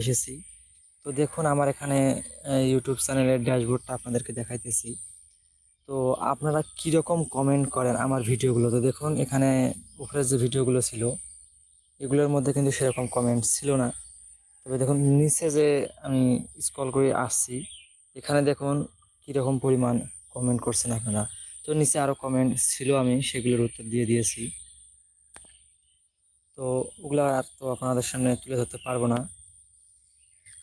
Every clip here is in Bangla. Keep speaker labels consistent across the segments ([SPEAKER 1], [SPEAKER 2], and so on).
[SPEAKER 1] এসেছি। তো দেখুন, আমার এখানে ইউটিউব চ্যানেলের ড্যাশবোর্ডটা আপনাদেরকে দেখাইতেছি। তো আপনারা কীরকম কমেন্ট করেন আমার ভিডিওগুলো তো দেখুন, এখানে উপরে যে ভিডিওগুলো ছিল, এগুলোর মধ্যে কিন্তু সেরকম কমেন্ট ছিল না। তবে দেখুন, নিচে যে আমি স্ক্রল করে আসছি, এখানে দেখুন কীরকম পরিমাণ কমেন্ট করছেন আপনারা। তো নিচে আরও কমেন্ট ছিল, আমি সেগুলোর উত্তর দিয়ে দিয়েছি। তো ওগুলো আর তো আপনাদের সামনে তুলে ধরতে পারব না।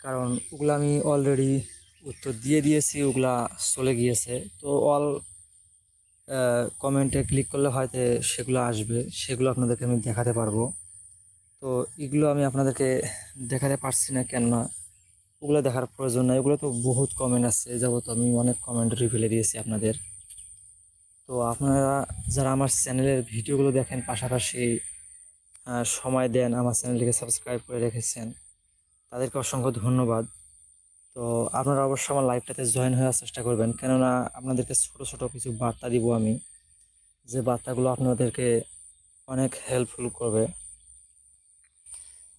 [SPEAKER 1] কারণ ওগুলো আমি অলরেডি উত্তর দিয়ে দিয়েছি, ওগুলা চলে গিয়েছে। তো অল কমেন্টে ক্লিক করলে হয়তো সেগুলো আসবে, সেগুলো আপনাদেরকে আমি দেখাতে পারব। তো এগুলো আমি আপনাদেরকে দেখাতে পারছি না কেন না ওগুলো দেখার প্রয়োজন নাই। ওগুলো তো বহুত কমেন্ট আছে যাবত আমি অনেক কমেন্ট রিপ্লে দিয়েছি আপনাদের। তো আপনারা যারা আমার চ্যানেলের ভিডিওগুলো দেখেন, পাশাপাশি সময় দেন, আমার চ্যানেলটিকে সাবস্ক্রাইব করে রেখেছেন তাদেরকে অসংখ্য ধন্যবাদ। তো আপনারা অবশ্যই আমার লাইভটাতে জয়েন হওয়ার চেষ্টা করবেন। কেননা আপনাদেরকে ছোট ছোট কিছু বার্তা দিব আমি, যে বার্তাগুলো আপনাদেরকে অনেক হেল্পফুল করবে।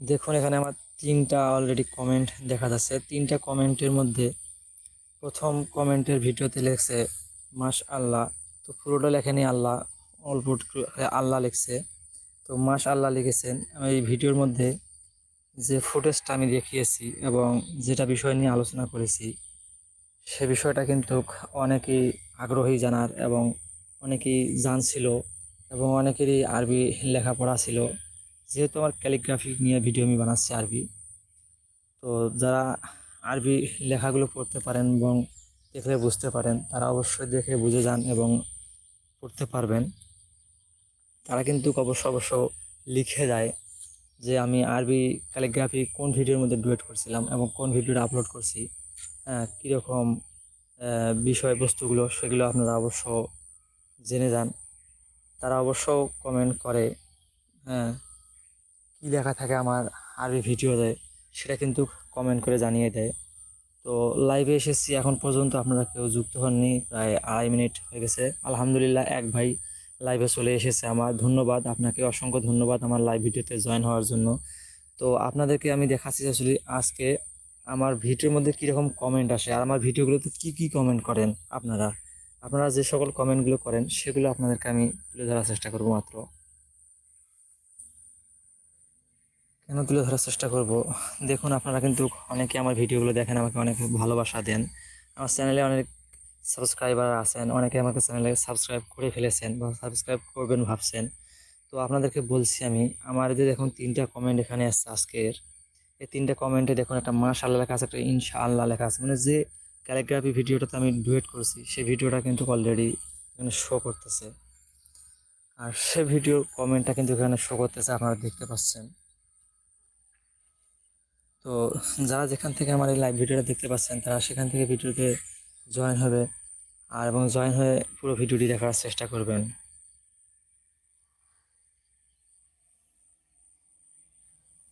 [SPEAKER 1] দেখুন, এখানে আমার তিনটা অলরেডি কমেন্ট দেখা যাচ্ছে। তিনটা কমেন্টের মধ্যে প্রথম কমেন্টের ভিডিওতে লেখছে মাস আল্লাহ তো পুরোটা লেখেনি আল্লাহ, অল্প আল্লাহ লিখছে। তো মাস আল্লাহ লিখেছেন। আমি এই ভিডিওর মধ্যে যে ফুটেজটা আমি দেখিয়েছি এবং যেটা বিষয় নিয়ে আলোচনা করেছি, সে বিষয়টা কিন্তু অনেকেই আগ্রহী জানার এবং অনেকেই জানছিল এবং অনেকেরই আরবি লেখাপড়া ছিল। যেহেতু আমার ক্যালিগ্রাফি নিয়ে ভিডিও আমি বানাচ্ছি আরবি, তো যারা আরবি লেখাগুলো পড়তে পারেন এবং দেখলে বুঝতে পারেন, তারা অবশ্যই দেখে বুঝে যান এবং পড়তে পারবেন। তারা কিন্তু অবশ্য অবশ্য লিখে দেয় যে আমি আরবি ক্যালিগ্রাফি কোন ভিডিওর মধ্যে ডুয়েট করছিলাম এবং কোন ভিডিওটা আপলোড করছি কীরকম বিষয়বস্তুগুলো সেগুলো আপনারা অবশ্য জেনে যান। তারা অবশ্য কমেন্ট করে হ্যাঁ কী লেখা থাকে আমার আরবি ভিডিওতে সেটা কিন্তু কমেন্ট করে জানিয়ে দেয়। তো লাইভে এসেছি, এখন পর্যন্ত আপনারা কেউ যুক্ত হননি, প্রায় আড়াই মিনিট হয়ে গেছে। আলহামদুলিল্লাহ, এক ভাই লাইভে চলে এসেছে আমার। ধন্যবাদ, আপনাকে অসংখ্য ধন্যবাদ আমার লাইভ ভিডিওতে জয়েন হওয়ার জন্য। তো আপনাদেরকে আমি দেখাচ্ছি আসলে আজকে আমার ভিডিওর মধ্যে কীরকম কমেন্ট আসে আর আমার ভিডিওগুলোতে কী কী কমেন্ট করেন আপনারা? আপনারা যে সকল কমেন্টগুলো করেন, সেগুলো আপনাদেরকে আমি তুলে ধরার চেষ্টা করব মাত্র। কেন তুলে ধরার চেষ্টা করব? দেখুন, আপনারা কিন্তু অনেকে আমার ভিডিওগুলো দেখেন, আমাকে অনেক ভালোবাসা দেন। আমার চ্যানেলে অনেক সাবস্ক্রাইবার আছেন, অনেকে আমাকে চ্যানেলে সাবস্ক্রাইব করে ফেলেছেন বা সাবস্ক্রাইব করবেন ভাবছেন। তো আপনাদেরকে বলছি আমি, আমার যে দেখুন তিনটা কমেন্ট এখানে আসছে আজকের। এই তিনটা কমেন্টে দেখুন একটা মাশাআল্লাহ লেখা আছে, একটা ইনশা আল্লাহ লেখা আছে। মানে যে ক্যালিগ্রাফি ভিডিওটাতে আমি ডুয়েট করছি, সেই ভিডিওটা কিন্তু অলরেডি এখানে শো করতেছে। আর সে ভিডিওর কমেন্টটা কিন্তু এখানে শো করতেছে, আপনারা দেখতে পাচ্ছেন। তো যারা যেখান থেকে আমার এই লাইভ ভিডিওটা দেখতে পাচ্ছেন, তারা সেখান থেকে ভিডিওতে জয়েন হবে আর এবং জয়েন হয়ে পুরো ভিডিওটি দেখার চেষ্টা করবেন।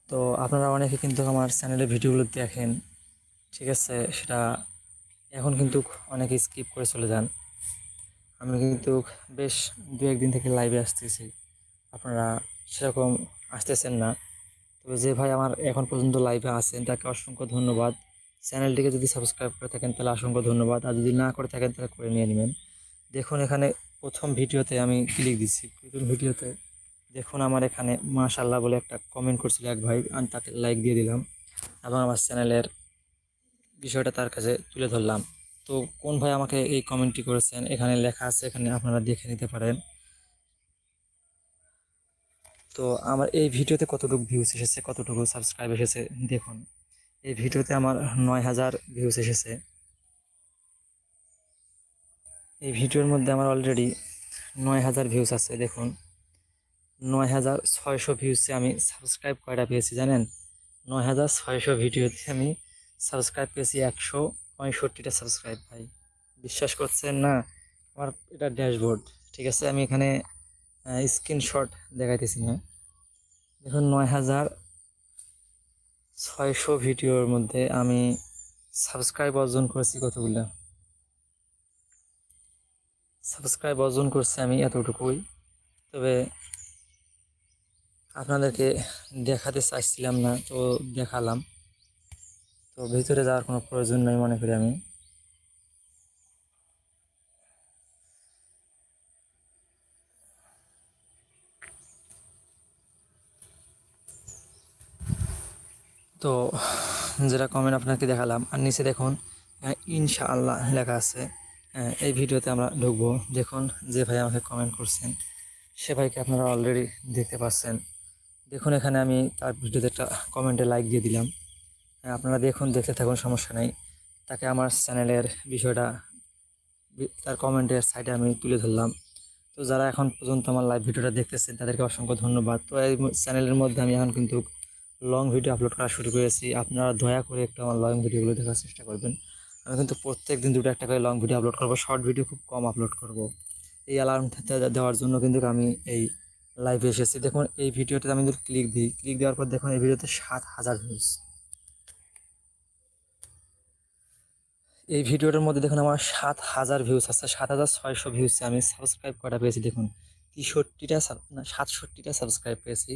[SPEAKER 1] তো আপনারা অনেকে কিন্তু আমার চ্যানেলে ভিডিওগুলো দেখেন, ঠিক আছে? সেটা এখন কিন্তু অনেকে স্কিপ করে চলে যান। আমি কিন্তু বেশ দু একদিন থেকে লাইভে আসতেছি। আপনারা সেরকম আসতেছেন না। তবে যে ভাই আমার এখন পর্যন্ত লাইভে আছেন, তাকে অসংখ্য ধন্যবাদ। চ্যানেলটিকে যদি সাবস্ক্রাইব করে থাকেন, তাহলে অসংখ্য ধন্যবাদ। আর যদি না করে থাকেন, তাহলে করে নিয়ে নেবেন। দেখুন, এখানে প্রথম ভিডিওতে আমি ক্লিক দিচ্ছি। প্রথম ভিডিওতে দেখুন, আমার এখানে মাশাল্লাহ বলে একটা কমেন্ট করছিল এক ভাই। আমি তাকে লাইক দিয়ে দিলাম এবং আমার চ্যানেলের বিষয়টা তার কাছে তুলে ধরলাম। তো কোন ভাই আমাকে এই কমেন্টটি করেছেন? এখানে লেখা আছে, এখানে আপনারা দেখে নিতে পারেন। তো আমার এই ভিডিওতে কতটুকু ভিউজ এসেছে, কতটুকু সাবস্ক্রাইব এসেছে, দেখুন। এই ভিডিওতে আমার নয় হাজার ভিউজ এসেছে। এই ভিডিওর মধ্যে আমার অলরেডি নয় হাজার ভিউজ আছে, দেখুন। নয় হাজার ছয়শো ভিউজে আমি সাবস্ক্রাইব কয়টা পেয়েছি জানেন? নয় হাজার ছয়শো ভিডিওতে আমি সাবস্ক্রাইব পেয়েছি একশো পঁয়ষট্টিটা সাবস্ক্রাইব ভাই। বিশ্বাস করছেন না? আমার এটা ড্যাশবোর্ড ঠিক আছে? আমি এখানে স্ক্রিনশট দেখাইতেছি না। দেখুন, নয় হাজার ছয়শো ভিডিওর মধ্যে আমি সাবস্ক্রাইব অর্জন করেছি কতগুলো? সাবস্ক্রাইব অর্জন করছি আমি এতটুকুই। তবে আপনাদেরকে দেখাতে চাইছিলাম না, তো দেখালাম। তো ভিতরে যাওয়ার কোনো প্রয়োজন নেই মনে করি আমি। তো যেটা কমেন্ট আপনাকে দেখালাম, আর নিচে দেখুন ইনশাআল্লাহ লেখা আছে এই ভিডিওতে আমরা ঢুকবো। দেখুন, যে ভাই আমাকে কমেন্ট করছেন, সে ভাইকে আপনারা অলরেডি দেখতে পাচ্ছেন। দেখুন, এখানে আমি তার ভিডিওতে একটা কমেন্টে লাইক দিয়ে দিলাম। আপনারা দেখুন, দেখতে থাকুন, সমস্যা নেই। তাকে আমার চ্যানেলের বিষয়টা তার কমেন্টের সাইডে আমি তুলে ধরলাম। তো যারা এখন পর্যন্ত আমার লাইভ ভিডিওটা দেখতেছেন, তাদেরকে অসংখ্য ধন্যবাদ। তো এই চ্যানেলের মধ্যে আমি এখন কিন্তু লং ভিডিও আপলোড করা শুরু করেছি। আপনারা দয়া করে একটু আমার লং ভিডিওগুলো দেখার চেষ্টা করবেন। আমি কিন্তু প্রত্যেক দিন দুটো একটা করে লং ভিডিও আপলোড করব। শর্ট ভিডিও খুব কম আপলোড করব। এই অ্যালার্মটা দেওয়ার জন্য কিন্তু আমি এই লাইভে এসেছি। দেখুন, এই ভিডিওতে আমি যদি ক্লিক দিই। ক্লিক দেওয়ার পর দেখুন, এই ভিডিওতে সাত হাজার ভিউজ এই ভিডিওটার মধ্যে দেখুন, আমার সাত হাজার ভিউজ আছে। সাত হাজার ছয়শো ভিউজ আমি সাবস্ক্রাইব করা পেয়েছি দেখুন? তেষট্টিটা না, সাতষট্টিটা সাবস্ক্রাইব পেয়েছি।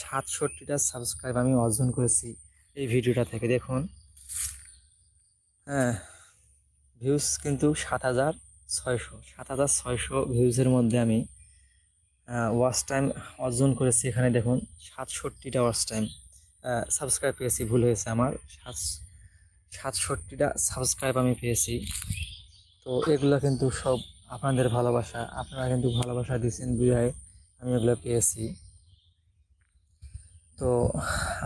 [SPEAKER 1] সাতষট্টিটা সাবস্ক্রাইব আমি অর্জন করেছি এই ভিডিওটা থেকে, দেখুন। হ্যাঁ ভিউজ কিন্তু সাত হাজার ছয়শো, সাত হাজার ছয়শো ভিউজের মধ্যে আমি ওয়াচ টাইম অর্জন করেছি এখানে, দেখুন, সাতষট্টিটা ওয়াচ টাইম সাবস্ক্রাইব পেয়েছি, ভুল হয়েছে আমার, সাত, সাতষট্টিটা সাবস্ক্রাইব আমি পেয়েছি। তো এগুলো কিন্তু সব আপনাদের ভালোবাসা, আপনারা কিন্তু ভালোবাসা দিয়েছেন বিধায় আমি এগুলো পেয়েছি। তো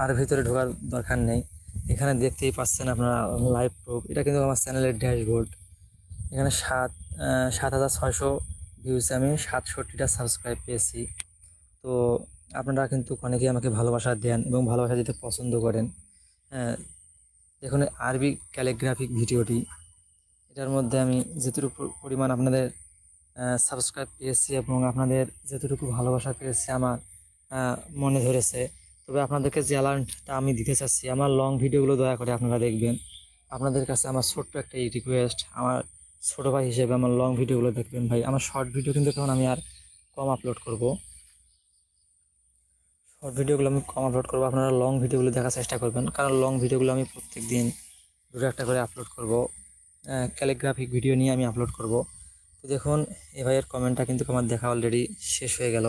[SPEAKER 1] আর ভিতরে ঢোকার দরকার নেই। এখানে দেখতেই পাচ্ছেন আপনারা লাইভ প্রুফ এটা কিন্তু আমার চ্যানেলের ড্যাশবোর্ড এখানে সাত সাত হাজার ছয়শো ভিউসে আমি সাতষট্টিটা সাবস্ক্রাইব পেয়েছি। তো আপনারা কিন্তু অনেকেই আমাকে ভালোবাসা দেন এবং ভালোবাসা দিতে পছন্দ করেন। হ্যাঁ দেখুন আরবি ক্যালিগ্রাফিক ভিডিওটি। এটার মধ্যে আমি যেটুকু পরিমাণ আপনাদের সাবস্ক্রাইব পেয়েছি এবং আপনাদের যেটুকু ভালোবাসা পেয়েছি আমার মনে ধরেছে। তবে আপনাদেরকে যে অ্যালার্টটা আমি দিতে চাচ্ছি, আমার লং ভিডিওগুলো দয়া করে আপনারা দেখবেন। আপনাদের কাছে আমার ছোট্ট একটা রিকোয়েস্ট আমার ছোটো ভাই হিসেবে আমার লং ভিডিওগুলো দেখবেন ভাই। আমার শর্ট ভিডিও কিন্তু এখন আমি আর কম আপলোড করব। শর্ট ভিডিওগুলো আমি কম আপলোড করব। আপনারা লং ভিডিওগুলো দেখার চেষ্টা করবেন, কারণ লং ভিডিওগুলো আমি প্রত্যেক দিন দুটো একটা করে আপলোড করব। ক্যালিগ্রাফিক ভিডিও নিয়ে আমি আপলোড করব। তো দেখুন এ ভাইয়ের কমেন্টটা কিন্তু আমার দেখা অলরেডি শেষ হয়ে গেল।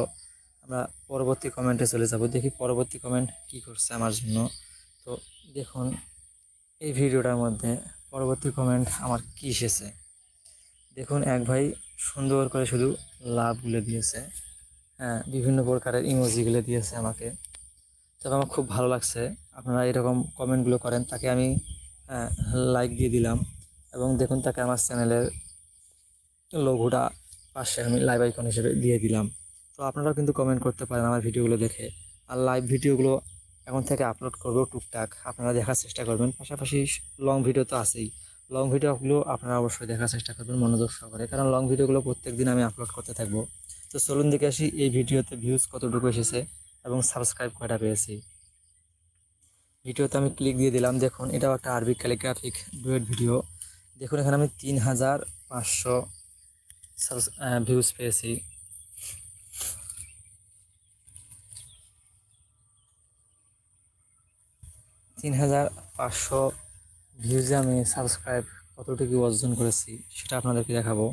[SPEAKER 1] আমরা পরবর্তী কমেন্টে চলে যাব। দেখি পরবর্তী কমেন্ট কি করছে আমার জন্য। তো দেখুন, এই ভিডিওটার মধ্যে পরবর্তী কমেন্ট আমার কি এসেছে? দেখুন, এক ভাই সুন্দর করে শুধু লাভগুলো দিয়েছে। হ্যাঁ বিভিন্ন প্রকারের ইমোজিগুলো দিয়েছে আমাকে। তবে আমার খুব ভালো লাগছে। আপনারা এরকম কমেন্টগুলো করেন, তাকে আমি লাইক দিয়ে দিলাম। এবং দেখুন, তাকে আমার চ্যানেলের লোগোটা পাশে আমি লাইভ আইকন হিসেবে দিয়ে দিলাম। তো আপনারাও কিন্তু কমেন্ট করতে পারেন আমার ভিডিওগুলো দেখে। আর লাইভ ভিডিওগুলো এখন থেকে আপলোড করব টুকটাক। আপনারা দেখার চেষ্টা করবেন। পাশাপাশি লং ভিডিও তো আছেই। লং ভিডিওগুলো আপনারা অবশ্যই দেখার চেষ্টা করবেন মনোযোগ সহকারে। কারণ লং ভিডিওগুলো প্রত্যেক দিন আমি আপলোড করতে থাকব। তো চলুন দেখে আসি এই ভিডিওতে ভিউজ কতটুকু এসেছে এবং সাবস্ক্রাইব কয়টা পেয়েছি। ভিডিওতে আমি ক্লিক দিয়ে দিলাম। দেখুন, এটাও একটা আরবি ক্যালিগ্রাফিক ডুয়েট ভিডিও দেখুন, এখানে আমি তিন হাজার পাঁচশো ভিউজ পেয়েছি। তিন হাজার পাঁচশো ভিউজে আমি সাবস্ক্রাইব কতটুকু অর্জন করেছি সেটা আপনাদেরকে দেখাবো।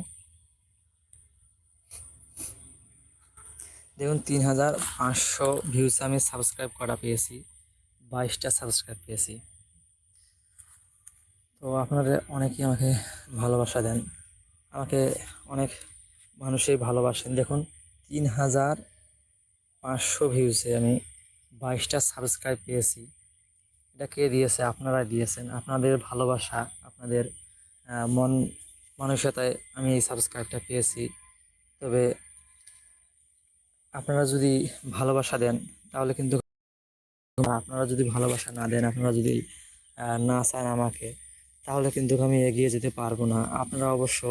[SPEAKER 1] দেখুন তিন হাজার পাঁচশো ভিউজে আমি সাবস্ক্রাইব করা পেয়েছি? বাইশটা সাবস্ক্রাইব পেয়েছি। তো আপনারা অনেকেই আমাকে ভালোবাসা দেন। আমাকে অনেক মানুষই ভালোবাসেন। দেখুন তিন হাজার পাঁচশো ভিউজে আমি বাইশটা সাবস্ক্রাইব পেয়েছি। এটা কে দিয়েছে? আপনারা দিয়েছেন। আপনাদের ভালোবাসা, আপনাদের মন মানসিকতায় আমি এই সাবস্ক্রাইবটা পেয়েছি। তবে আপনারা যদি ভালোবাসা দেন, তাহলে কিন্তু আপনারা যদি ভালোবাসা না দেন, আপনারা যদি না চান আমাকে, তাহলে কিন্তু আমি এগিয়ে যেতে পারব না। আপনারা অবশ্য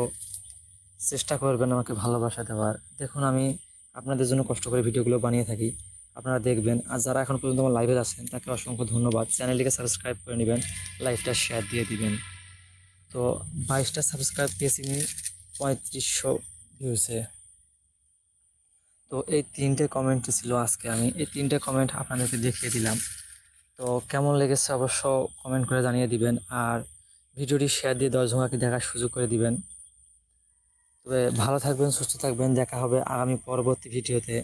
[SPEAKER 1] চেষ্টা করবেন আমাকে ভালোবাসা দেওয়ার। দেখুন, আমি আপনাদের জন্য কষ্ট করে ভিডিওগুলো বানিয়ে থাকি। আপনারা দেখবেন। আর যারা এখন পর্যন্ত আমার লাইভে আছেন, তাকে অসংখ্য ধন্যবাদ। চ্যানেলটিকে সাবস্ক্রাইব করে নেবেন লাইভটা শেয়ার দিয়ে দিবেন। তো বাইশটা সাবস্ক্রাইব পেয়েছি পঁয়ত্রিশশো ভিউসে তো এই তিনটে কমেন্ট ছিল আজকে আমি। এই তিনটে কমেন্ট আপনাদেরকে দেখিয়ে দিলাম। তো কেমন লেগেছে অবশ্য কমেন্ট করে জানিয়ে দিবেন। আর ভিডিওটি শেয়ার দিয়ে দশ জনকে দেখার সুযোগ করে দিবেন। তবে ভালো থাকবেন, সুস্থ থাকবেন। দেখা হবে আগামী পরবর্তী ভিডিওতে।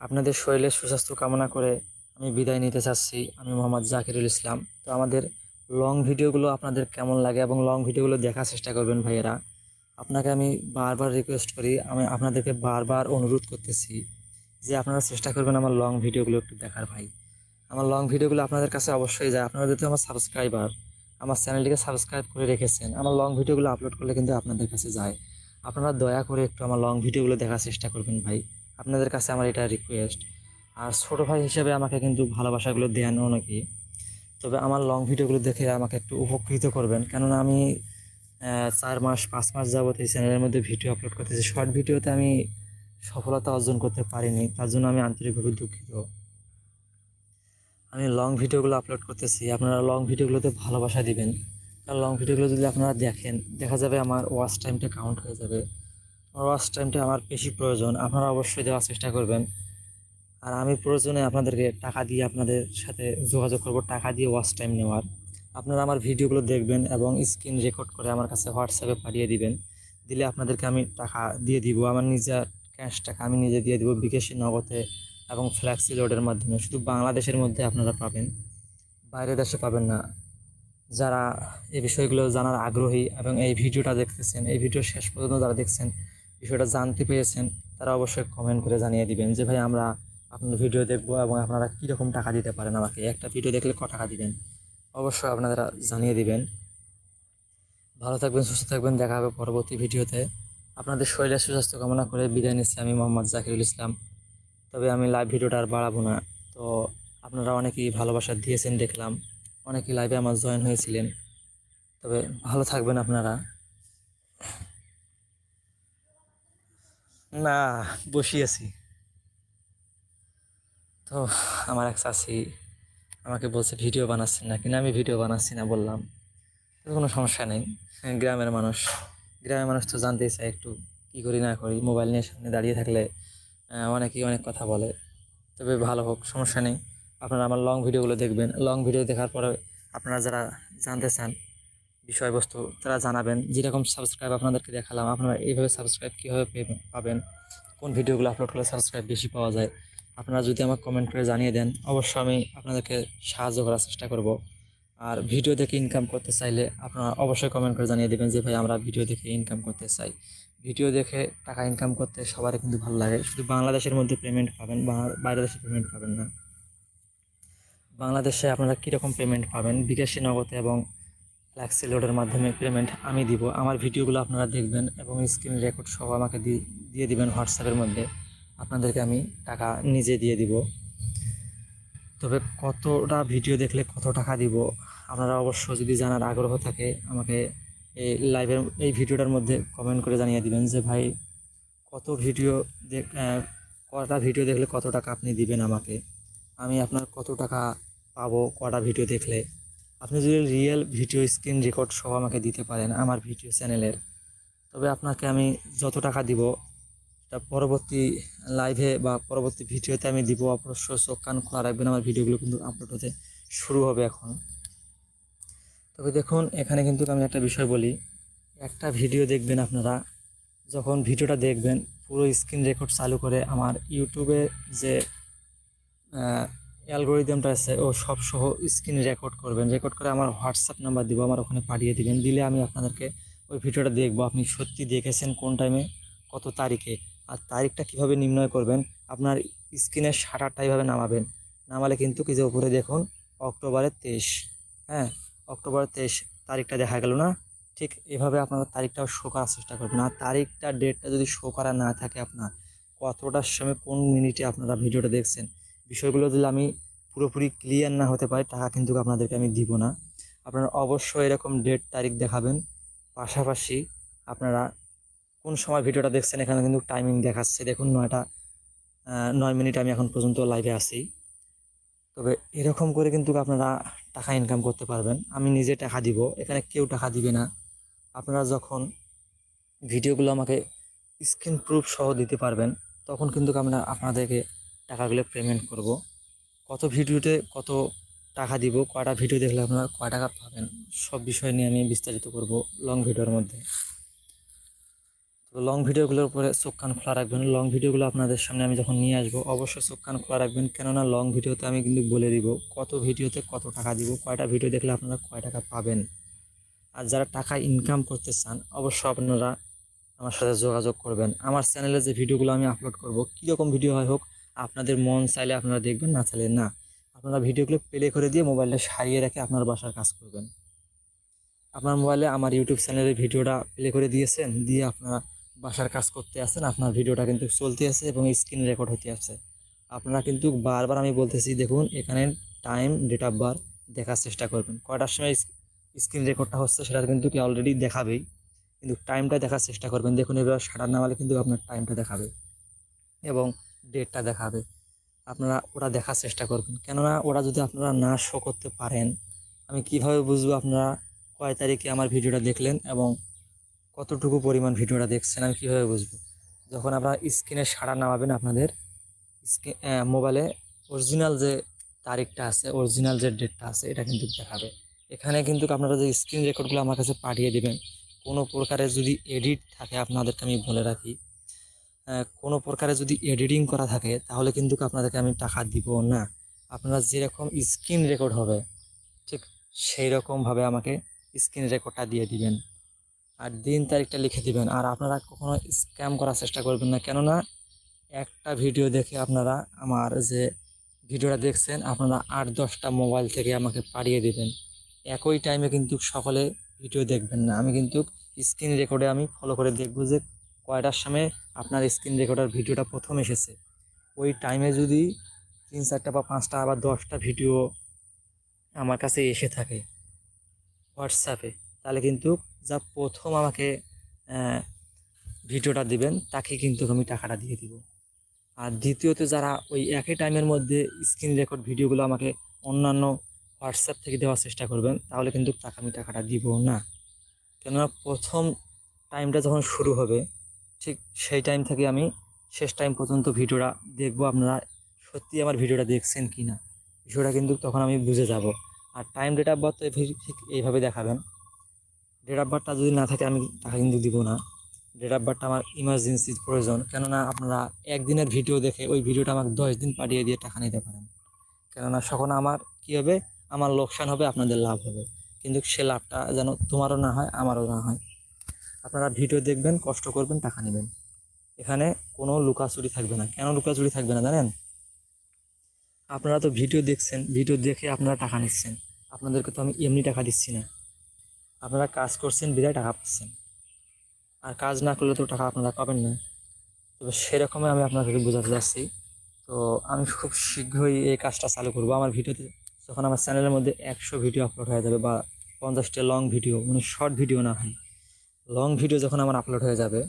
[SPEAKER 1] আপনাদের শরীরের সুস্বাস্থ্য কামনা করে আমি বিদায় নিতে চাচ্ছি। আমি মোহাম্মদ জাকিরুল ইসলাম। তো আমাদের লং ভিডিওগুলো আপনাদের কেমন লাগে এবং লং ভিডিওগুলো দেখার চেষ্টা করবেন ভাইয়েরা। আপনাকে আমি বারবার রিকোয়েস্ট করি, আমি আপনাদেরকে বারবার অনুরোধ করতেছি যে আপনারা চেষ্টা করবেন আমার লং ভিডিওগুলো একটু দেখার ভাই। আমার লং ভিডিওগুলো আপনাদের কাছে অবশ্যই যায়। আপনারা যেহেতু আমার সাবস্ক্রাইবার আমার চ্যানেলটিকে সাবস্ক্রাইব করে রেখেছেন, আমার লং ভিডিওগুলো আপলোড করলে কিন্তু আপনাদের কাছে যায়। আপনারা দয়া করে একটু আমার লং ভিডিওগুলো দেখার চেষ্টা করবেন ভাই। আপনাদের কাছে আমার এটা রিকোয়েস্ট আর ছোটো ভাই হিসেবে আমাকে কিন্তু ভালোবাসাগুলো দেন অনেকে তবে আমার লং ভিডিওগুলো দেখে আমাকে একটু উপকৃত করবেন। কেননা আমি চার মাস, পাঁচ মাস যাবত এই চ্যানেলের মধ্যে ভিডিও আপলোড করতেছি। শর্ট ভিডিওতে আমি সফলতা অর্জন করতে পারিনি। তার জন্য আমি আন্তরিকভাবে দুঃখিত। আমি লং ভিডিওগুলো আপলোড করতেছি। আপনারা লং ভিডিওগুলোতে ভালোবাসা দিবেন। কারণ লং ভিডিওগুলো যদি আপনারা দেখেন, দেখা যাবে আমার ওয়াচ টাইমটা কাউন্ট হয়ে যাবে। ওয়াচ টাইমটা আমার বেশি প্রয়োজন। আপনারা অবশ্যই দেওয়ার চেষ্টা করবেন। আর আমি প্রয়োজনে আপনাদেরকে টাকা দিয়ে আপনাদের সাথে যোগাযোগ করব, টাকা দিয়ে ওয়াচ টাইম নেওয়ার। আপনারা আমার ভিডিওগুলো দেখবেন এবং স্ক্রিন রেকর্ড করে আমার কাছে হোয়াটসঅ্যাপে পাঠিয়ে দিবেন। দিলে আপনাদেরকে আমি টাকা দিয়ে দিব। আমার নিজের ক্যাশ টাকা আমি নিজে দিয়ে দিব বিকাশী নগদে এবং ফ্ল্যাক্সি লোডের মাধ্যমে। শুধু বাংলাদেশের মধ্যে আপনারা পাবেন, বাইরের দেশে পাবেন না। যারা এই বিষয়গুলো জানার আগ্রহী এবং এই ভিডিওটা দেখতেছেন, এই ভিডিও শেষ পর্যন্ত যারা দেখছেন বিষয়টা জানতে পেরেছেন, তারা অবশ্যই কমেন্ট করে জানিয়ে দিবেন যে, ভাই, আমরা আপনার ভিডিও দেখব এবং আপনারা কীরকম টাকা দিতে পারেন আমাকে? একটা ভিডিও দেখলে ক টাকা দিবেন? অবশ্যই আপনারা জানিয়ে দিবেন। ভালো থাকবেন, সুস্থ থাকবেন। দেখা হবে পরবর্তী ভিডিওতে আপনাদের শরীরের সুস্বাস্থ্য কামনা করে বিদায় নিচ্ছি আমি মোহাম্মদ জাকিরুল ইসলাম। তবে আমি লাইভ ভিডিওটা আর বাড়াবো না। তো আপনারা অনেকেই ভালোবাসা দিয়েছেন দেখলাম। অনেকেই লাইভে আমার জয়েন হয়েছিলেন। তবে ভালো থাকবেন আপনারা। না বসিয়েছি তো আমার এক চাষি আমাকে বলছে, ভিডিও বানাচ্ছেন না কিনা আমি ভিডিও বানাচ্ছি না বললাম। কোনো সমস্যা নেই। গ্রামের মানুষ। গ্রামের মানুষ তো জানতেই চায় একটু কী করি, না করি। মোবাইল নিয়ে সামনে দাঁড়িয়ে থাকলে অনেকেই অনেক কথা বলে। তবে ভালো হোক, সমস্যা নেই। আপনারা আমার লং ভিডিওগুলো দেখবেন। লং ভিডিও দেখার পরে আপনারা যারা জানতে চান বিষয়বস্তু তারা জানাবেন। যেরকম সাবস্ক্রাইব আপনাদেরকে দেখালাম, আপনারা এইভাবে সাবস্ক্রাইব কীভাবে পাবেন, কোন ভিডিওগুলো আপলোড করলে সাবস্ক্রাইব বেশি পাওয়া যায়, আপনারা যদি আমাকে কমেন্ট করে জানিয়ে দেন, অবশ্যই আমি আপনাদেরকে সাহায্য করার চেষ্টা করব। আর ভিডিও দেখে ইনকাম করতে চাইলে আপনারা অবশ্যই কমেন্ট করে জানিয়ে দেবেন যে, ভাই, আমরা ভিডিও দেখে ইনকাম করতে চাই। ভিডিও দেখে টাকা ইনকাম করতে সবারই কিন্তু ভালো লাগে। শুধু বাংলাদেশের মধ্যে পেমেন্ট পাবেন বাইরের দেশে পেমেন্ট পাবেন না। বাংলাদেশে আপনারা কীরকম পেমেন্ট পাবেন? বিকাশী নগদে এবং ফ্ল্যাক্সি লোডের মাধ্যমে পেমেন্ট আমি দিব। আমার ভিডিওগুলো আপনারা দেখবেন এবং স্ক্রিন রেকর্ড সহ আমাকে দিয়ে দিবেন হোয়াটসঅ্যাপের মধ্যে। আপনাদেরকে আমি টাকা নিজে দিয়ে দিব। তবে কতটা ভিডিও দেখলে কত টাকা দিব, আপনারা অবশ্য যদি জানার আগ্রহ থাকে, আমাকে এই লাইভের এই ভিডিওটার মধ্যে কমেন্ট করে জানিয়ে দিবেন যে, ভাই, কত ভিডিও কটা ভিডিও দেখলে কত টাকা আপনি দিবেন আমাকে? আমি আপনার কত টাকা পাবো কটা ভিডিও দেখলে? আপনি যদি রিয়েল ভিডিও স্ক্রিন রেকর্ড সহ আমাকে দিতে পারেন আমার ভিডিও চ্যানেলের তবে আপনাকে আমি যত টাকা দিব তা পরবর্তী লাইভে বা পরবর্তী ভিডিওতে আমি দিব। অবশ্য চোখ কান খোলা রাখবেন, আমার ভিডিওগুলো কিন্তু আপলোড হতে শুরু হবে এখন। তবে দেখুন, এখানে কিন্তু আমি একটা বিষয় বলি। একটা ভিডিও দেখবেন আপনারা, যখন ভিডিওটা দেখবেন, পুরো স্ক্রিন রেকর্ড চালু করে আমার ইউটিউবে যে অ্যালগোরিদমটা আছে, ও সব সহ স্ক্রিন রেকর্ড করবেন। রেকর্ড করে আমার হোয়াটসঅ্যাপ নাম্বার দিব, আমার ওখানে পাঠিয়ে দিবেন। দিলে আমি আপনাদেরকে ওই ভিডিওটা দেখব, আপনি সত্যি দেখেছেন কোন টাইমে কত তারিখে, আর তারিখটা কীভাবে নির্ণয় করবেন, আপনার স্ক্রিনের শাটারটা এইভাবে নামাবেন। নামালে কিন্তু কি যে উপরে দেখুন, অক্টোবরের তেইশ হ্যাঁ অক্টোবরের তেইশ তারিখটা দেখা গেল না? ঠিক এভাবে আপনারা তারিখটাও শো করার চেষ্টা করবেন। আর তারিখটা ডেটটা যদি শো করা না থাকে আপনার কতটার সময়, কোন মিনিটে আপনারা ভিডিওটা দেখছেন বিষয়গুলো যদি আমি পুরোপুরি ক্লিয়ার না হতে পারি, টাকা কিন্তু আপনাদেরকে আমি দিব না। আপনারা অবশ্যই এরকম ডেট তারিখ দেখাবেন। পাশাপাশি আপনারা কোন সময় ভিডিওটা দেখছেন, এখানে কিন্তু টাইমিং দেখাচ্ছে। দেখুন, নয়টা নয় মিনিট আমি এখন পর্যন্ত লাইভে আছি। তবে এরকম করে কিন্তু আপনারা টাকা ইনকাম করতে পারবেন। আমি নিজে টাকা দিব, এখানে কেউ টাকা দিবে না। আপনারা যখন ভিডিওগুলো আমাকে স্ক্রিন প্রুফ সহ দিতে পারবেন, তখন কিন্তু আমরা আপনাদেরকে টাকাগুলো পেমেন্ট করব। কত ভিডিওতে কত টাকা দিব, কয়টা ভিডিও দেখলে আপনারা কয় টাকা পাবেন, সব বিষয় নিয়ে আমি বিস্তারিত করব লং ভিডিওর মধ্যে। তো লং ভিডিওগুলোর উপরে চোখ কান খোলা রাখবেন। লং ভিডিওগুলো আপনাদের সামনে আমি যখন নিয়ে আসব, অবশ্যই চোখ কান খোলা রাখবেন। কেননা লং ভিডিওতে আমি কিন্তু বলে দিব কত ভিডিওতে কত টাকা দিব, কয়টা ভিডিও দেখলে আপনারা কয় টাকা পাবেন। আর যারা টাকা ইনকাম করতে চান, অবশ্যই আপনারা আমার সাথে যোগাযোগ করবেন। আমার চ্যানেলে যে ভিডিওগুলো আমি আপলোড করব, কীরকম ভিডিও হয় হোক আপনাদের মন চাইলে আপনারা দেখবেন, না চাইলে না। আপনারা ভিডিওগুলো প্লে করে দিয়ে মোবাইলটা সারিয়ে রেখে আপনার বাসার কাজ করবেন। আপনার মোবাইলে আমার ইউটিউব চ্যানেলের ভিডিওটা প্লে করে দিয়েছেন, দিয়ে আপনারা বাসার কাজ করতে আসছেন আপনার ভিডিওটা কিন্তু চলতে আছে এবং স্ক্রিন রেকর্ড হতে আছে। আপনারা কিন্তু বারবার আমি বলতেছি, দেখুন, এখানে টাইম ডেট অফ বার্থ দেখার চেষ্টা করবেন। কয়টার সময় স্ক্রিন রেকর্ডটা হচ্ছে সেটা কিন্তু কি অলরেডি দেখাবেই। কিন্তু টাইমটা দেখার চেষ্টা করবেন। দেখুন, এবার শাটার নামালে কিন্তু আপনার টাইমটা দেখাবে। এবং ডেটটা দেখাবে। আপনারা ওরা দেখার চেষ্টা করবেন। কেননা ওরা যদি আপনারা না শো করতে পারেন, আমি কীভাবে বুঝব আপনারা কয় তারিখে আমার ভিডিওটা দেখলেন এবং কতটুকু পরিমাণ ভিডিওটা দেখছেন, আমি কীভাবে বুঝব? যখন আপনারা স্ক্রিনে সাড়া নামাবেন আপনাদের স্ক্রিন মোবাইলে অরিজিনাল যে তারিখটা আছে অরিজিনাল যে ডেটটা আছে, এটা কিন্তু দেখাবে। এখানে কিন্তু আপনারা যে স্ক্রিন রেকর্ডগুলো আমার কাছে পাঠিয়ে দেবেন, কোনো প্রকারের যদি এডিট থাকে আপনাদেরকে আমি বলে রাখি কোনো প্রকারে যদি এডিটিং করা থাকে, তাহলে কিন্তু আপনাদেরকে আমি টাকা দিব না। আপনারা যেরকম স্ক্রিন রেকর্ড হবে, ঠিক সেই রকমভাবে আমাকে স্ক্রিন রেকর্ডটা দিয়ে দিবেন। আর দিন তারিখটা লিখে দিবেন। আর আপনারা কখনো স্ক্যাম করার চেষ্টা করবেন না। কেননা, একটা ভিডিও দেখে আপনারা আমার যে ভিডিওটা দেখছেন, আপনারা আট, দশটা মোবাইল থেকে আমাকে পাঠিয়ে দিবেন। একই টাইমে কিন্তু সকলে ভিডিও দেখবেন না। আমি কিন্তু স্ক্রিন রেকর্ডে আমি ফলো করে দেখব যে কয়টার সময় আপনার স্ক্রিন রেকর্ডার ভিডিওটা প্রথম এসেছে? ওই টাইমে যদি তিন, চারটা বা পাঁচটা বা দশটা ভিডিও আমার কাছে এসে থাকে হোয়াটসঅ্যাপে তাহলে কিন্তু যা প্রথম আমাকে ভিডিওটা দিবেন, তাকে কিন্তু আমি টাকাটা দিয়ে দিব। আর দ্বিতীয়ত যারা ওই একই টাইমের মধ্যে স্ক্রিন রেকর্ড ভিডিওগুলো আমাকে অন্যান্য হোয়াটসঅ্যাপ থেকে দেওয়ার চেষ্টা করবেন, তাহলে কিন্তু তাকে আমি টাকাটা দিব না। কেননা প্রথম টাইমটা যখন শুরু হবে ঠিক সেই টাইম থেকে আমি শেষ টাইম পর্যন্ত ভিডিওটা দেখব। আপনারা সত্যি আমার ভিডিওটা দেখছেন কি না বিষয়টা কিন্তু তখন আমি বুঝে যাব। আর টাইম ডেট অফ বার্থ ঠিক এইভাবে দেখাবেন। ডেট অফ বার্থটা যদি না থাকে, আমি টাকা কিন্তু দিব না। ডেট অফ বার্থটা আমার ইমার্জেন্সির প্রয়োজন। কেননা আপনারা একদিনের ভিডিও দেখে ওই ভিডিওটা আমাকে দশ দিন পাঠিয়ে দিয়ে টাকা নিতে পারেন। কেননা সখন আমার কী হবে? আমার লোকসান হবে, আপনাদের লাভ হবে। কিন্তু সে লাভটা যেন তোমারও না হয়, আমারও না হয়। আপনারা ভিডিও দেখবেন, কষ্ট করবেন, টাকা নেবেন। এখানে কোনো লুকাচুরি থাকবে না। কেন লুকাচুরি থাকবে না জানেন? আপনারা তো ভিডিও দেখছেন, ভিডিও দেখে আপনারা টাকা নিচ্ছেন। আপনাদেরকে তো আমি এমনি টাকা দিচ্ছি না। আপনারা কাজ করছেন, বিদায় টাকা পাচ্ছেন। আর কাজ না করলে তো টাকা আপনারা পাবেন না। তবে সেরকমই আমি আপনাদেরকে বোঝাতে যাচ্ছি। তো আমি খুব শীঘ্রই এই কাজটা চালু করব। আমার ভিডিওতে যখন আমার চ্যানেলের মধ্যে একশো ভিডিও আপলোড হয়ে যাবে বা পঞ্চাশটা লং ভিডিও মানে শর্ট ভিডিও না হয় লং ভিডিও যখন আমার আপলোড হয়ে যাবে,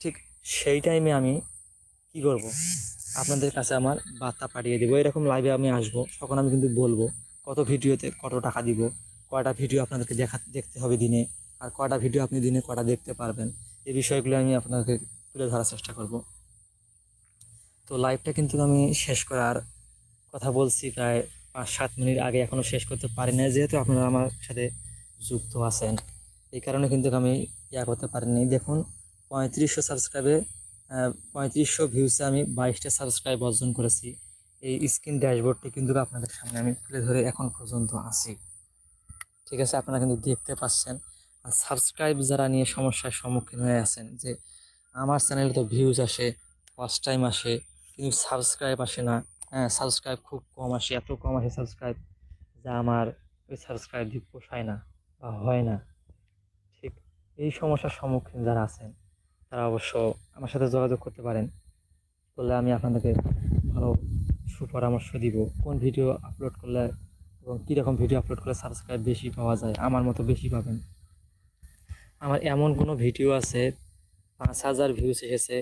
[SPEAKER 1] ঠিক সেই টাইমে আমি কি করব? আপনাদের কাছে আমার বার্তা পাঠিয়ে দেবো। এরকম লাইভে আমি আসব, তখন আমি কিন্তু বলব কত ভিডিওতে কত টাকা দিব, কয়টা ভিডিও আপনাদেরকে দেখা, দেখতে হবে দিনে, আর কয়টা ভিডিও আপনি দিনে কটা দেখতে পারবেন। এই বিষয়গুলো আমি আপনাকে তুলে ধরার চেষ্টা করব। তো লাইভটা কিন্তু আমি শেষ করার কথা বলছি, প্রায় পাঁচ সাত মিনিট আগে এখনও শেষ করতে পারি না যেহেতু আপনারা আমার সাথে যুক্ত আছেন। এই কারণে কিন্তু আমি ইয়া করতে পারিনি দেখুন, পঁয়ত্রিশশো সাবস্ক্রাইবে পঁয়ত্রিশশো ভিউসে আমি বাইশটা সাবস্ক্রাইব অর্জন করেছি। এই স্ক্রিন ড্যাশবোর্ডটি কিন্তু আপনাদের সামনে আমি তুলে ধরে এখন পর্যন্ত আছি। ঠিক আছে, আপনারা কিন্তু দেখতে পাচ্ছেন। আর সাবস্ক্রাইব যারা নিয়ে সমস্যার সম্মুখীন হয়ে আছেন, যে আমার চ্যানেলে তো ভিউজ আসে ফার্স্ট টাইম আসে, কিন্তু সাবস্ক্রাইব আসে না। হ্যাঁ সাবস্ক্রাইব খুব কম আসে, এত কম আসে সাবস্ক্রাইব যা আমার ওই সাবস্ক্রাইব দিয়ে পোষায় না বা হয় না। এই সমস্যার সম্মুখীন যারা আছেন, তারা অবশ্য আমার সাথে যোগাযোগ করতে পারেন। করলে আমি আপনাদেরকে ভালো সুপরামর্শ দিব। কোন ভিডিও আপলোড করলে এবং কীরকম ভিডিও আপলোড করলে সাবস্ক্রাইব বেশি পাওয়া যায়, আমার মতো বেশি পাবেন। আমার এমন কোনো ভিডিও আছে, পাঁচ হাজার ভিউস এসেছে,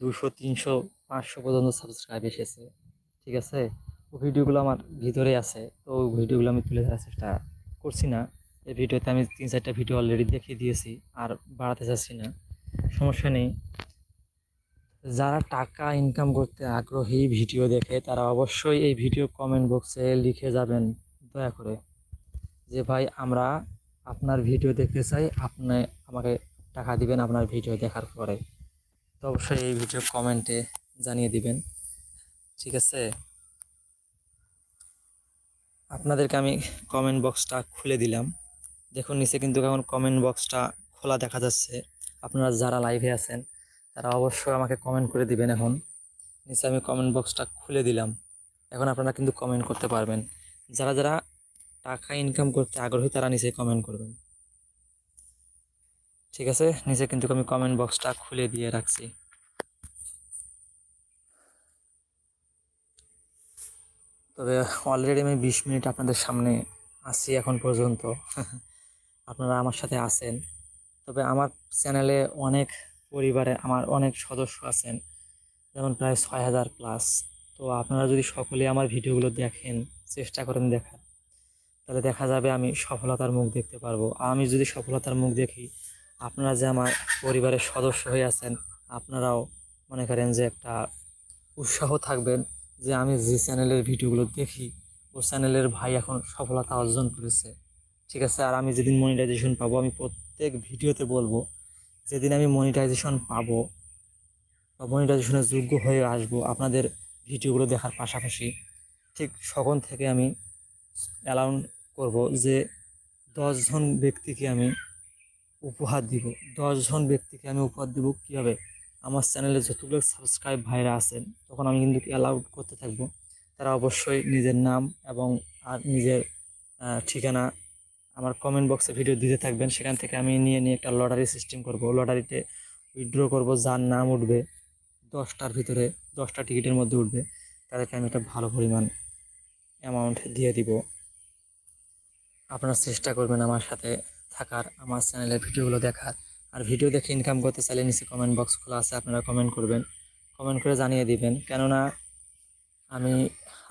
[SPEAKER 1] দুশো, তিনশো, পাঁচশো পর্যন্ত সাবস্ক্রাইব এসেছে, ঠিক আছে? ও ভিডিওগুলো আমার ভিতরে আছে, তো ভিডিওগুলো আমি তুলে ধরার চেষ্টা করছি না। এই ভিডিওতে আমি তিন চারটা ভিডিও অলরেডি দেখিয়ে দিয়েছি, আর বাড়াতে চাচ্ছি না। সমস্যা নেই। যারা টাকা ইনকাম করতে আগ্রহী ভিডিও দেখে, তারা অবশ্যই এই ভিডিও কমেন্ট বক্সে লিখে যাবেন, দয়া করে। যে ভাই, আমরা আপনার ভিডিও দেখতে চাই, আপনি আমাকে টাকা দিবেন আপনার ভিডিও দেখার পরে। তো অবশ্যই এই ভিডিও কমেন্টে জানিয়ে দিবেন। ঠিক আছে? আপনাদেরকে আমি কমেন্ট বক্সটা খুলে দিলাম। দেখুন, নিচে কিন্তু এখন কমেন্ট বক্সটা খোলা দেখা যাচ্ছে। আপনারা যারা লাইভে আছেন, তারা অবশ্যই আমাকে কমেন্ট করে দিবেন এখন। নিচে আমি কমেন্ট বক্সটা খুলে দিলাম। এখন আপনারা কিন্তু কমেন্ট করতে পারবেন। যারা যারা টাকা ইনকাম করতে আগ্রহী, তারা নিচে কমেন্ট করবেন। ঠিক আছে? নিচে কিন্তু আমি কমেন্ট বক্সটা খুলে দিয়ে রাখছি। তবে অলরেডি আমি বিশ মিনিট আপনাদের সামনে আছি এখন পর্যন্ত। আপনারা আমার সাথে আছেন। তবে আমার চ্যানেলে অনেক পরিবারে আমার অনেক সদস্য আছেন, যেমন প্রায় ছয় হাজার প্লাস তো আপনারা যদি সকলে আমার ভিডিওগুলো দেখেন, চেষ্টা করেন দেখার, তাহলে দেখা যাবে আমি সফলতার মুখ দেখতে পারব। আমি যদি সফলতার মুখ দেখি, আপনারা যে আমার পরিবারের সদস্য হয়ে আছেন, আপনারাও মনে করেন যে একটা উৎসাহ থাকবেন যে আমি যে চ্যানেলের ভিডিওগুলো দেখি, ও চ্যানেলের ভাই এখন সফলতা অর্জন করেছে। ঠিক আছে, আর আমি যেদিন মনিটাইজেশন পাবো, আমি প্রত্যেক ভিডিওতে বলব, যেদিন আমি মনিটাইজেশন পাবো বা মনিটাইজেশনের যোগ্য হয়ে আসব, আপনাদের ভিডিওগুলো দেখার পাশাপাশি, ঠিক সখন থেকে আমি অ্যালাউন করব যে দশজন ব্যক্তিকে আমি উপহার দিব। দশজন ব্যক্তিকে আমি উপহার দিব কীভাবে? আমার চ্যানেলে যতগুলো সাবস্ক্রাইব ভাইরা আছেন, তখন আমি কিন্তু অ্যালাউড করতে থাকব। তারা অবশ্যই নিজের নাম এবং আর নিজের ঠিকানা আমার কমেন্ট বক্সে ভিডিও দিতে থাকবেন। সেখান থেকে আমি নিয়ে নিয়ে একটা লটারি সিস্টেম করব। লটারিতে উইথড্র করব, যার নাম উঠবে দশটার ভিতরে, দশটা টিকিটের মধ্যে উঠবে। তাদেরকে আমি একটা ভালো পরিমাণ অ্যামাউন্ট দিয়ে দিব। আপনারা চেষ্টা করবেন আমার সাথে থাকার, আমার চ্যানেলের ভিডিওগুলো দেখার। আর ভিডিও দেখে ইনকাম করতে চাইলে নিচে কমেন্ট বক্স খোলা আছে, আপনারা কমেন্ট করবেন। কমেন্ট করে জানিয়ে দিবেন। কেননা আমি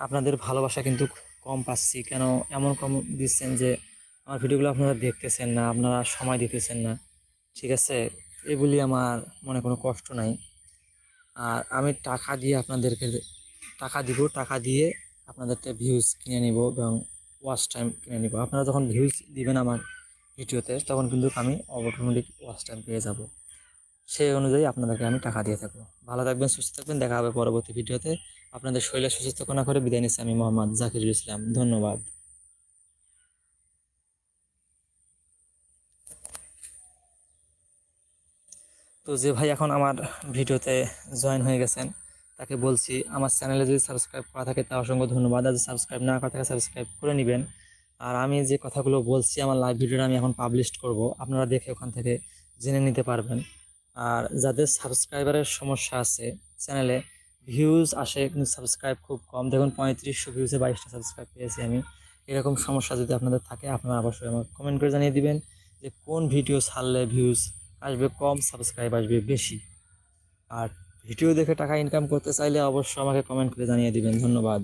[SPEAKER 1] আপনাদের ভালোবাসা কিন্তু কম পাচ্ছি। কেন এমন কম দিচ্ছেন যে আমার ভিডিওগুলো আপনারা দেখতেছেন না, আপনারা সময় দিতেছেন না, ঠিক আছে? এগুলি আমার মনে কোনো কষ্ট নাই। আর আমি টাকা দিয়ে আপনাদেরকে, টাকা দিব, টাকা দিয়ে আপনাদেরকে ভিউজ কিনে নিব এবং ওয়াচ টাইম কিনে নিব। আপনারা যখন ভিউজ দিবেন আমার ভিডিওতে, তখন কিন্তু আমি অটোমেটিক ওয়াচ টাইম পেয়ে যাব। সেই অনুযায়ী আপনাদেরকে আমি টাকা দিয়ে থাকব। ভালো থাকবেন, সুস্থ থাকবেন, দেখা হবে পরবর্তী ভিডিওতে। আপনাদের শরীরে সুস্থ কামনা করে বিদায় নিচ্ছি আমি মোহাম্মদ জাকিরুল ইসলাম। ধন্যবাদ। তো যে ভাই এখন আমার ভিডিওতে জয়েন হয়ে গেছেন, তাকে বলছি আমার চ্যানেলে যদি সাবস্ক্রাইব করা থাকে তা অসংখ্য ধন্যবাদ। আর সাবস্ক্রাইব না করা থাকে সাবস্ক্রাইব করে নেবেন। আর আমি যে কথাগুলো বলছি, আমার লাইভ ভিডিওটা আমি এখন পাবলিশ করব। আপনারা দেখে ওখান থেকে জেনে নিতে পারবেন। আর যাদের সাবস্ক্রাইবারের সমস্যা আছে চ্যানেলে ভিউজ আসে, কিন্তু সাবস্ক্রাইব খুব কম। দেখুন, পঁয়ত্রিশশো ভিউজে বাইশটা সাবস্ক্রাইব পেয়েছি আমি। এরকম সমস্যা যদি আপনাদের থাকে, আপনারা অবশ্যই আমাকে কমেন্ট করে জানিয়ে দিবেন যে কোন ভিডিও ছাড়লে ভিউজ আসবে কম সাবস্ক্রাইব আসবে বেশি। আর ভিডিও দেখে টাকা ইনকাম করতে চাইলে অবশ্যই আমাকে কমেন্ট করে জানিয়ে দিবেন। ধন্যবাদ।